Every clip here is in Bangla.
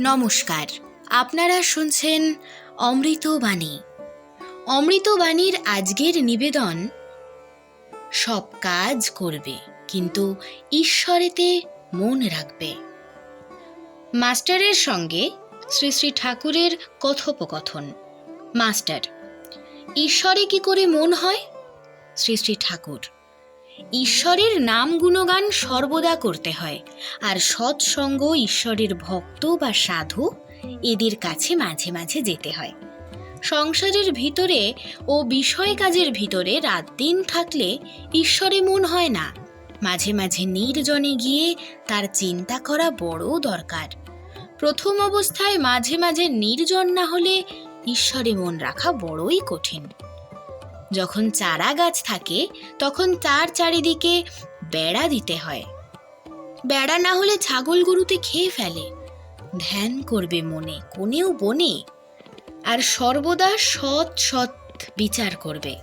নমস্কার। আপনারা শুনছেন অমৃতবাণী অমৃতবাণীর আজকের নিবেদন, সব কাজ করবে, কিন্তু ঈশ্বরেতে মন রাখবে। মাস্টারের সঙ্গে শ্রী শ্রী ঠাকুরের কথোপকথন। মাস্টার, ঈশ্বরে কি করে মন হয়? শ্রী শ্রী ঠাকুর। ঈশ্বরের নাম গুণগান সর্বদা করতে হয়। আর সৎসঙ্গ ঈশ্বরের ভক্ত বা সাধু এদের কাছে মাঝে মাঝে যেতে হয়। সংসারের ভিতরে ও বিষয় কাজের ভিতরে রাত দিন থাকলে ঈশ্বরে মন হয় না। মাঝে মাঝে নির্জনে গিয়ে তার চিন্তা করা বড় দরকার। প্রথম অবস্থায় মাঝে মাঝে নির্জন না হলে ঈশ্বরে মন রাখা বড়ই কঠিন। যখন চারা গাছ থাকে, তখন তার চারিদিকে বেড়া দিতে হয়। বেড়া না হলে ছাগল গরুতে খেয়ে ফেলে। ধ্যান করবে মনে, কোনেও বনে। আর সর্বদা সৎ সৎ বিচার করবে।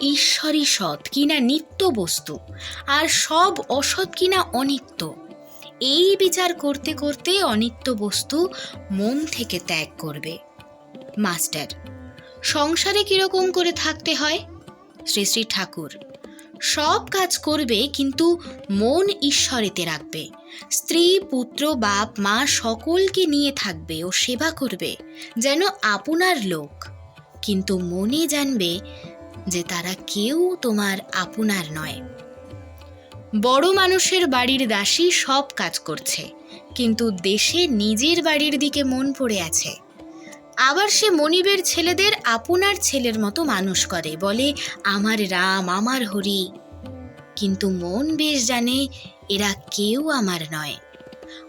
ঈশ্বরই সৎ কিনা নিত্য বস্তু, আর সব অসৎ কিনা অনিত্য। এই বিচার করতে করতে অনিত্য বস্তু মন থেকে ত্যাগ করবে। মাস্টার, সংসারে কীরকম করে থাকতে হয়? শ্রী শ্রী ঠাকুর। সব কাজ করবে কিন্তু মন ঈশ্বরেতে রাখবে। স্ত্রী, পুত্র, বাপ, মা সকলকে নিয়ে থাকবে ও সেবা করবে, যেন আপনার লোক। কিন্তু মনে জানবে যে তারা কেউ তোমার আপনার নয়। বড় মানুষের বাড়ির দাসী সব কাজ করছে, কিন্তু দেশে নিজের বাড়ির দিকে মন পড়ে আছে। আবার সে মনিবের ছেলেদের আপনার ছেলের মতো মানুষ করে। বলে, আমার রাম, আমার হরি। কিন্তু মন বেশ জানে, এরা কেউ আমার নয়।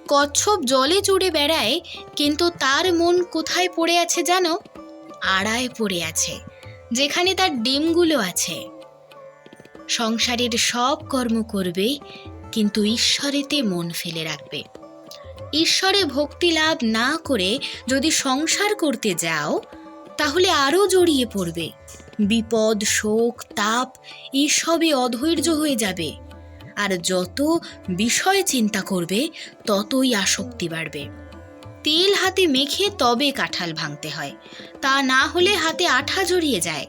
কচ্ছপ জলে চড়ে বেড়ায়, কিন্তু তার মন কোথায় পড়ে আছে জানো? আড়ায় পড়ে আছে, যেখানে তার ডিমগুলো আছে। সংসারের সব কর্ম করবে, কিন্তু ঈশ্বরেতে মন ফেলে রাখবে। ঈশ্বরে ভক্তি লাভ না করে যদি সংসার করতে যাও, তাহলে আরও জড়িয়ে পড়বে। বিপদ, শোক, তাপ এসবে অধৈর্য হয়ে যাবে। আর যত বিষয় চিন্তা করবে, ততই আসক্তি বাড়বে। তেল হাতে মেখে তবে কাঁঠাল ভাঙতে হয়, তা না হলে হাতে আঠা জড়িয়ে যায়।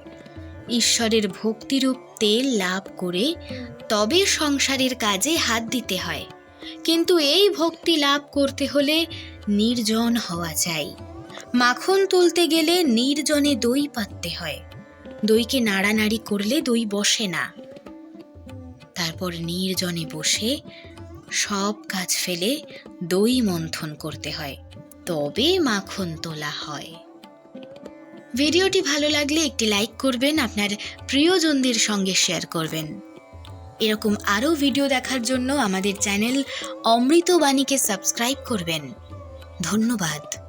ঈশ্বরের ভক্তিরূপ তেল লাভ করে তবে সংসারের কাজে হাত দিতে হয়। কিন্তু এই ভক্তি লাভ করতে হলে নির্জন হওয়া চাই। মাখন তুলতে গেলে নির্জনে দই পাততে হয়। দইকে নাড়ানাড়ি করলে দই বসে না। তারপর নির্জনে বসে সব কাজ ফেলে দই মন্থন করতে হয়। তবে মাখন তোলা হয়। ভিডিওটি ভালো লাগলে একটি লাইক করবেন, আপনার প্রিয়জনদের সঙ্গে শেয়ার করবেন। এরকম আরও ভিডিও দেখার জন্য আমাদের চ্যানেল অমৃতবাণীকে সাবস্ক্রাইব করবেন। ধন্যবাদ।